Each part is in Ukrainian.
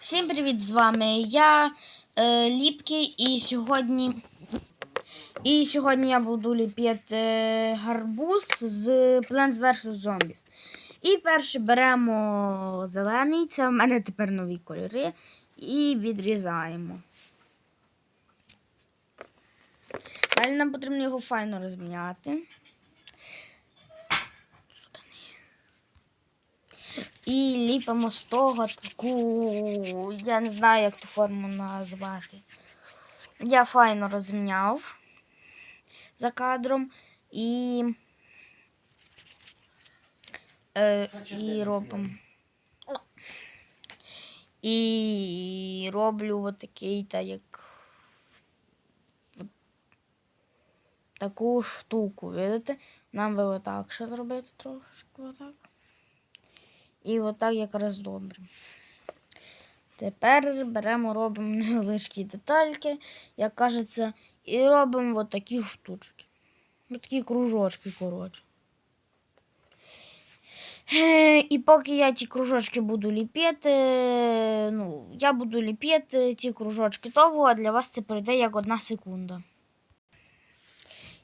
Всім привіт з вами. Я е, Ліпкий і сьогодні. І сьогодні я буду ліпити е, гарбуз з Plants vs. Zombies. І перше беремо зелений, це в мене тепер нові кольори. І відрізаємо. Далі нам потрібно його файно розміняти. І ліпимо з того таку, я не знаю, як ту форму назвати. Я файно розміняв за кадром і, е, і робимо. І роблю отакий, та як от таку штуку, видите? Нам би отак ще зробити трошки отак. І отак якраз добре. Тепер беремо, робимо невеличкі детальки, як кажеться, і робимо от такі штучки. Такі кружочки, коротше. Е, І поки я ті кружочки буду ліпити, ну, я буду ліпити ті кружочки того, а для вас це пройде як одна секунда.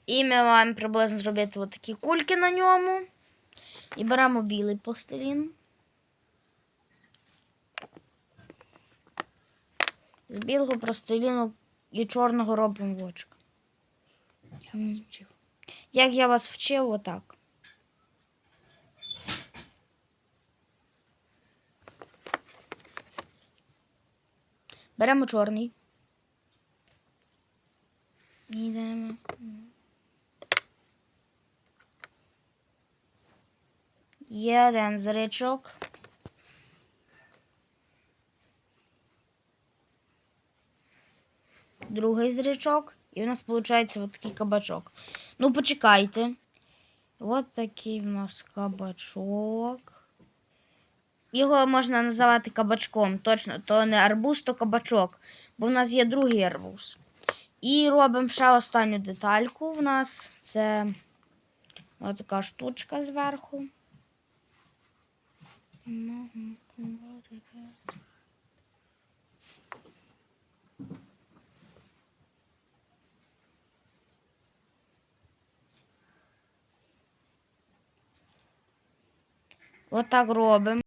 І ми маємо приблизно зробити от такі кульки на ньому. І беремо білий пластилін. З білого пластиліну і чорного робимо вочка. Я вас вчив. Як я вас вчив, отак. Беремо чорний. Йдемо. Є один зричок. Другий зричок. І у нас виходить от такий кабачок. Ну, почекайте. От такий в нас кабачок. Його можна називати кабачком. Точно, то не арбуз, то кабачок. Бо в нас є другий арбуз. І робимо ще останню детальку. В нас це ось така штучка зверху. Отак робимо.